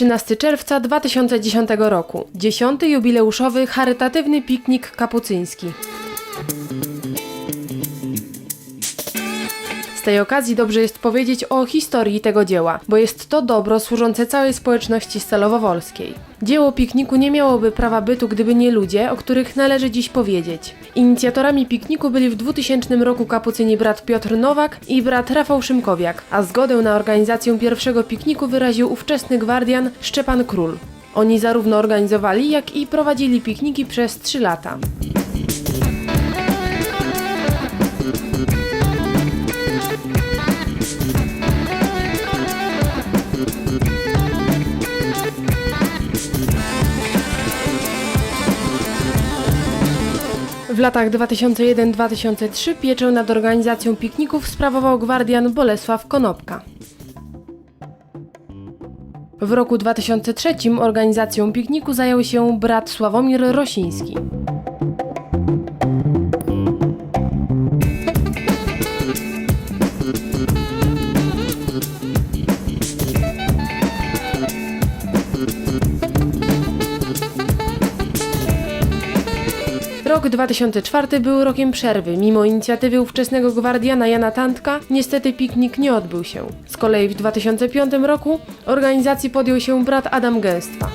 13 czerwca 2010 roku. 10. jubileuszowy charytatywny piknik kapucyński. Z tej okazji dobrze jest powiedzieć o historii tego dzieła, bo jest to dobro służące całej społeczności stalowo-wolskiej. Dzieło pikniku nie miałoby prawa bytu, gdyby nie ludzie, o których należy dziś powiedzieć. Inicjatorami pikniku byli w 2000 roku kapucyni brat Piotr Nowak i brat Rafał Szymkowiak, a zgodę na organizację pierwszego pikniku wyraził ówczesny gwardian Szczepan Król. Oni zarówno organizowali, jak i prowadzili pikniki przez 3 lata. Latach 2001-2003 pieczę nad organizacją pikników sprawował gwardian Bolesław Konopka. W roku 2003 organizacją pikniku zajął się brat Sławomir Rosiński. Rok 2004 był rokiem przerwy. Mimo inicjatywy ówczesnego gwardiana Jana Tantka, niestety piknik nie odbył się. Z kolei w 2005 roku organizacji podjął się brat Adam Gęstwa.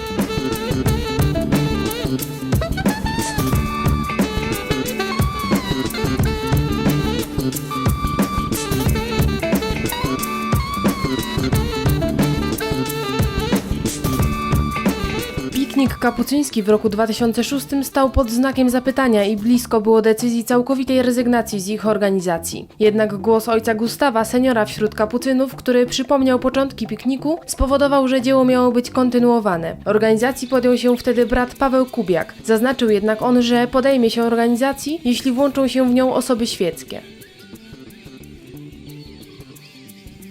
Kapucyński w roku 2006 stał pod znakiem zapytania i blisko było decyzji całkowitej rezygnacji z ich organizacji. Jednak głos ojca Gustawa, seniora wśród kapucynów, który przypomniał początki pikniku, spowodował, że dzieło miało być kontynuowane. Organizacji podjął się wtedy brat Paweł Kubiak. Zaznaczył jednak on, że podejmie się organizacji, jeśli włączą się w nią osoby świeckie.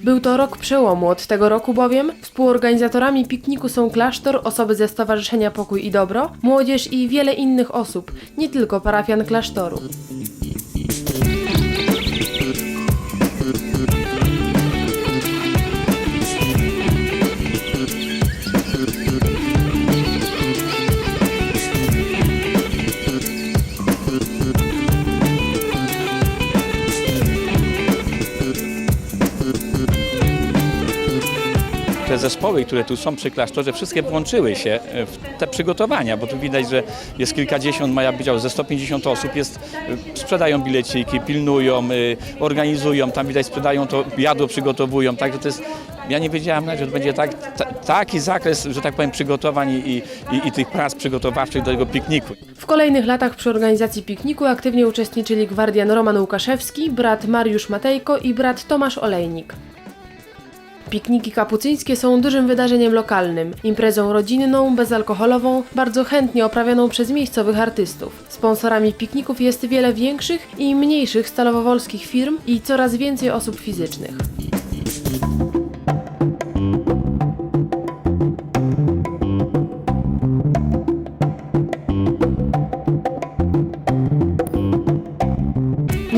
Był to rok przełomu, od tego roku bowiem współorganizatorami pikniku są klasztor, osoby ze Stowarzyszenia Pokój i Dobro, młodzież i wiele innych osób, nie tylko parafian klasztoru. Te zespoły, które tu są przy klasztorze, wszystkie włączyły się e, w te przygotowania, bo tu widać, że jest kilkadziesiąt, ma być ze 150 osób, jest, e, sprzedają bileciki, pilnują, e, organizują, tam widać sprzedają to, jadło przygotowują, także to jest, ja nie wiedziałem, że to będzie tak, ta, taki zakres, że tak powiem, przygotowań i, i, i tych prac przygotowawczych do tego pikniku. W kolejnych latach przy organizacji pikniku aktywnie uczestniczyli gwardian Roman Łukaszewski, brat Mariusz Matejko i brat Tomasz Olejnik. Pikniki kapucyńskie są dużym wydarzeniem lokalnym, imprezą rodzinną, bezalkoholową, bardzo chętnie oprawianą przez miejscowych artystów. Sponsorami pikników jest wiele większych i mniejszych stalowowolskich firm i coraz więcej osób fizycznych.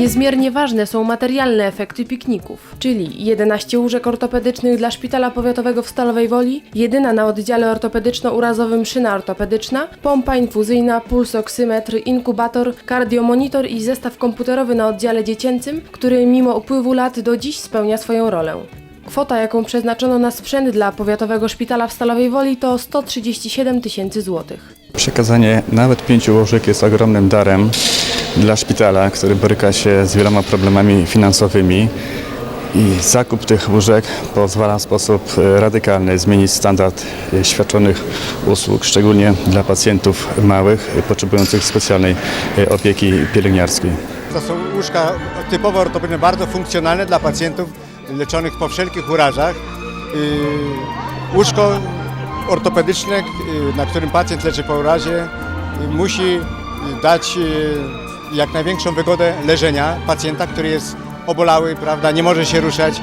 Niezmiernie ważne są materialne efekty pikników, czyli 11 łóżek ortopedycznych dla Szpitala Powiatowego w Stalowej Woli, jedyna na oddziale ortopedyczno-urazowym szyna ortopedyczna, pompa infuzyjna, pulsoksymetr, inkubator, kardiomonitor i zestaw komputerowy na oddziale dziecięcym, który mimo upływu lat do dziś spełnia swoją rolę. Kwota, jaką przeznaczono na sprzęt dla Powiatowego Szpitala w Stalowej Woli to 137 tysięcy złotych. Przekazanie nawet pięciu łóżek jest ogromnym darem dla szpitala, który boryka się z wieloma problemami finansowymi. I zakup tych łóżek pozwala w sposób e, radykalny zmienić standard e, świadczonych usług, szczególnie dla pacjentów małych, e, potrzebujących specjalnej opieki pielęgniarskiej. To są łóżka typowo ortopedyczne, bardzo funkcjonalne dla pacjentów leczonych po wszelkich urazach. Yy, Łóżko ortopedyczne, yy, na którym pacjent leczy po urazie, yy, musi dać jak największą wygodę leżenia pacjenta, który jest obolały, prawda, nie może się ruszać.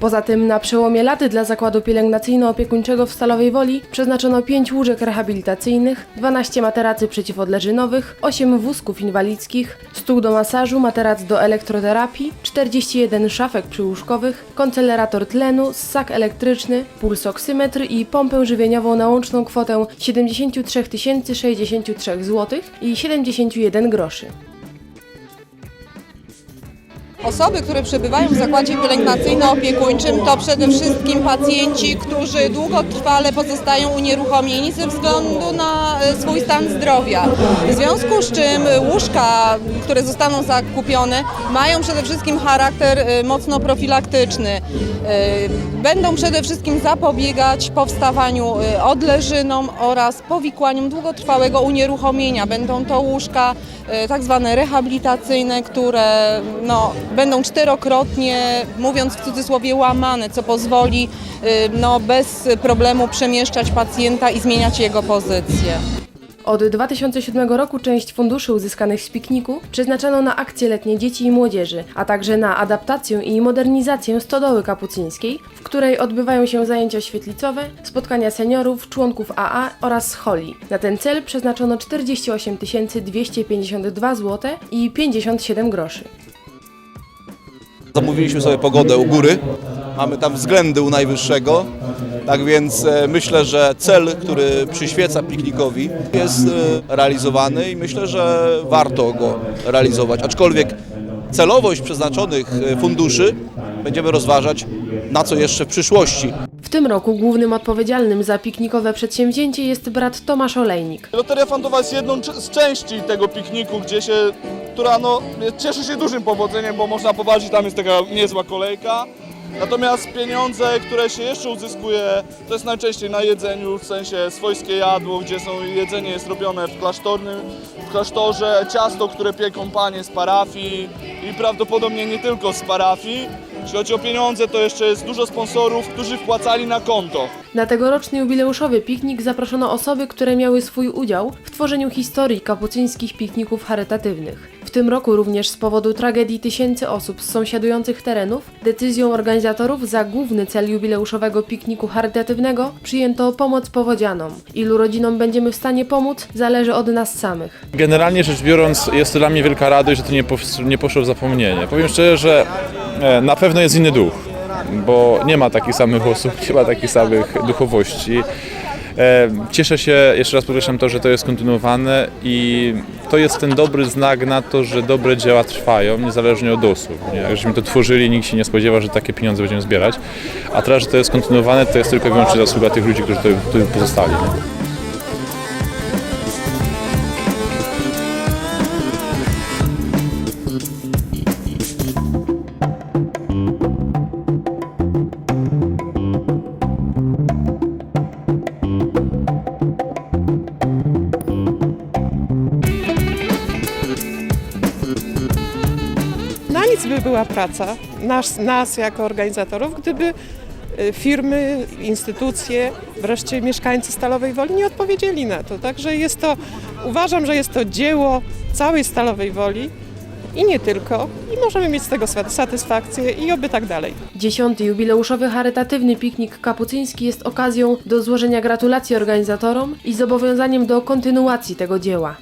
Poza tym na przełomie laty dla zakładu pielęgnacyjno-opiekuńczego w Stalowej Woli przeznaczono 5 łóżek rehabilitacyjnych, 12 materacy przeciwodleżynowych, 8 wózków inwalidzkich, stół do masażu, materac do elektroterapii, 41 szafek przyłóżkowych, koncelerator tlenu, ssak elektryczny, pulsoksymetr i pompę żywieniową na łączną kwotę 73 063 zł i 71 groszy. Osoby, które przebywają w zakładzie pielęgnacyjno-opiekuńczym to przede wszystkim pacjenci, którzy długotrwale pozostają unieruchomieni ze względu na e, swój stan zdrowia. W związku z czym łóżka, które zostaną zakupione mają przede wszystkim charakter e, mocno profilaktyczny. E, Będą przede wszystkim zapobiegać powstawaniu odleżynom oraz powikłaniom długotrwałego unieruchomienia. Będą to łóżka tak zwane rehabilitacyjne, które no, będą czterokrotnie, mówiąc w cudzysłowie, łamane, co pozwoli e, no, bez problemu przemieszczać pacjenta i zmieniać jego pozycję. Od 2007 roku część funduszy uzyskanych z pikniku przeznaczano na akcje letnie dzieci i młodzieży, a także na adaptację i modernizację stodoły kapucyńskiej, w której odbywają się zajęcia świetlicowe, spotkania seniorów, członków AA oraz holi. Na ten cel przeznaczono 48 252 zł i 57 groszy. Zamówiliśmy sobie pogodę u góry, mamy tam względy u najwyższego, tak więc e, myślę, że cel, który przyświeca piknikowi jest e, realizowany i myślę, że warto go realizować. Aczkolwiek celowość przeznaczonych e, funduszy będziemy rozważać na co jeszcze w przyszłości. Tym roku głównym odpowiedzialnym za piknikowe przedsięwzięcie jest brat Tomasz Olejnik. Loteria Fantowa jest jedną z części tego pikniku, gdzie się, która no, cieszy się dużym powodzeniem, bo można poważyć, tam jest taka niezła kolejka. Natomiast pieniądze, które się jeszcze uzyskuje, to jest najczęściej na jedzeniu, w sensie swojskie jadło, gdzie są jedzenie jest robione w klasztornym, w klasztorze, ciasto, które pieką panie z parafii i prawdopodobnie nie tylko z parafii. Jeśli chodzi o pieniądze, to jeszcze jest dużo sponsorów, którzy wpłacali na konto. Na tegoroczny jubileuszowy piknik zaproszono osoby, które miały swój udział w tworzeniu historii kapucyńskich pikników charytatywnych. W tym roku również z powodu tragedii tysięcy osób z sąsiadujących terenów decyzją organizatorów za główny cel jubileuszowego pikniku charytatywnego przyjęto pomoc powodzianom. Ilu rodzinom będziemy w stanie pomóc zależy od nas samych. Generalnie rzecz biorąc, jest to dla mnie wielka radość, że to nie, pos- nie poszło w zapomnienie. Powiem szczerze, że na pewno jest inny duch, bo nie ma takich samych osób, nie ma takich samych duchowości. E, Cieszę się, jeszcze raz podkreślam to, że to jest kontynuowane i to jest ten dobry znak na to, że dobre dzieła trwają, niezależnie od osób. Nie? Żeśmy to tworzyli, nikt się nie spodziewa, że takie pieniądze będziemy zbierać, a teraz, że to jest kontynuowane, to jest tylko i wyłącznie zasługa tych ludzi, którzy tu, pozostali. Nie? Na była praca nas, nas jako organizatorów, gdyby y, firmy, instytucje, wreszcie mieszkańcy Stalowej Woli nie odpowiedzieli na to. Także jest to, uważam, że jest to dzieło całej Stalowej Woli i nie tylko. I możemy mieć z tego sat- satysfakcję i oby tak dalej. Dziesiąty jubileuszowy charytatywny piknik kapucyński jest okazją do złożenia gratulacji organizatorom i zobowiązaniem do kontynuacji tego dzieła.